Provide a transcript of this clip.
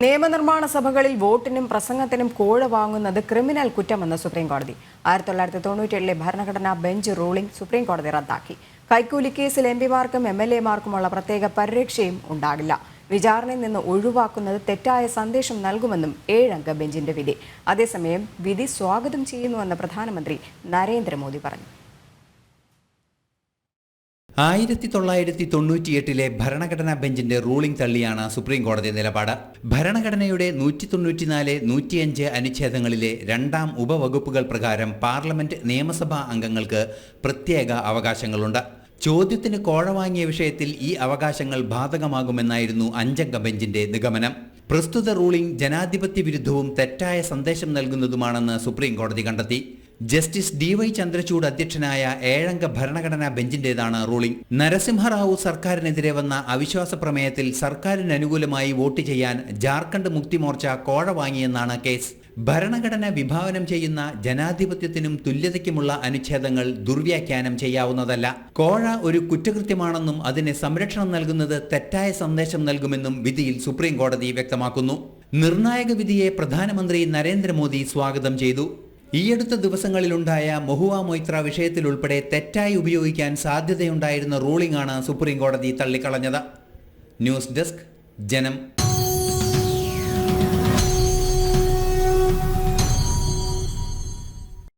നിയമനിർമ്മാണ സഭകളിൽ വോട്ടിനും പ്രസംഗത്തിനും കോഴ വാങ്ങുന്നത് ക്രിമിനൽ കുറ്റമെന്ന് സുപ്രീം കോടതി ആയിരത്തി തൊള്ളായിരത്തി തൊണ്ണൂറ്റിയേഴിലെ ഭരണഘടനാ ബെഞ്ച് റൂളിംഗ് സുപ്രീം കോടതി റദ്ദാക്കി. കൈക്കൂലി കേസിൽ എം പിമാർക്കും എം എൽ എമാർക്കുമുള്ള പ്രത്യേക പരിരക്ഷയും ഉണ്ടാകില്ല. വിചാരണയിൽ നിന്ന് ഒഴിവാക്കുന്നത് തെറ്റായ സന്ദേശം നൽകുമെന്നും ഏഴംഗ ബെഞ്ചിന്റെ വിധി. അതേസമയം വിധി സ്വാഗതം ചെയ്യുന്നുവെന്ന് പ്രധാനമന്ത്രി നരേന്ദ്രമോദി പറഞ്ഞു. ആയിരത്തി തൊള്ളായിരത്തി തൊണ്ണൂറ്റിയെട്ടിലെ ഭരണഘടനാ ബെഞ്ചിന്റെ റൂളിംഗ് തള്ളിയാണ് സുപ്രീം കോടതി നിലപാട്. ഭരണഘടനയുടെ നൂറ്റി തൊണ്ണൂറ്റിനാല് നൂറ്റിയഞ്ച് അനുച്ഛേദങ്ങളിലെ രണ്ടാം ഉപവകുപ്പുകൾ പ്രകാരം പാർലമെന്റ് നിയമസഭാ അംഗങ്ങൾക്ക് പ്രത്യേക അവകാശങ്ങളുണ്ട്. ചോദ്യത്തിന് കോഴ വാങ്ങിയ വിഷയത്തിൽ ഈ അവകാശങ്ങൾ ബാധകമാകുമെന്നായിരുന്നു അഞ്ചംഗ ബെഞ്ചിന്റെ നിഗമനം. പ്രസ്തുത റൂളിംഗ് ജനാധിപത്യ വിരുദ്ധവും തെറ്റായ സന്ദേശം നൽകുന്നതുമാണെന്ന് സുപ്രീം കോടതി കണ്ടെത്തി. ജസ്റ്റിസ് ഡി വൈ ചന്ദ്രചൂഡ് അധ്യക്ഷനായ ഏഴംഗ ഭരണഘടനാ ബെഞ്ചിന്റേതാണ് റൂളിംഗ്. നരസിംഹറാവു സർക്കാരിനെതിരെ വന്ന അവിശ്വാസ പ്രമേയത്തിൽ സർക്കാരിന് അനുകൂലമായി വോട്ട് ചെയ്യാൻ ജാർഖണ്ഡ് മുക്തി മോർച്ച കോഴ വാങ്ങിയെന്നാണ് കേസ്. ഭരണഘടന വിഭാവനം ചെയ്യുന്ന ജനാധിപത്യത്തിനും തുല്യതയ്ക്കുമുള്ള അനുച്ഛേദങ്ങൾ ദുർവ്യാഖ്യാനം ചെയ്യാവുന്നതല്ല. കോഴ ഒരു കുറ്റകൃത്യമാണെന്നും അതിന് സംരക്ഷണം നൽകുന്നത് തെറ്റായ സന്ദേശം നൽകുമെന്നും വിധിയിൽ സുപ്രീം കോടതി വ്യക്തമാക്കുന്നു. നിർണായക വിധിയെ പ്രധാനമന്ത്രി നരേന്ദ്രമോദി സ്വാഗതം ചെയ്തു. ഈയടുത്ത ദിവസങ്ങളിലുണ്ടായ മൊഹുവ മൊയ്ത്ര വിഷയത്തിലുൾപ്പെടെ തെറ്റായി ഉപയോഗിക്കാൻ സാധ്യതയുണ്ടായിരുന്ന റൂളിംഗാണ് സുപ്രീം കോടതി തള്ളിക്കളഞ്ഞത്. ന്യൂസ് ഡെസ്ക് ജനം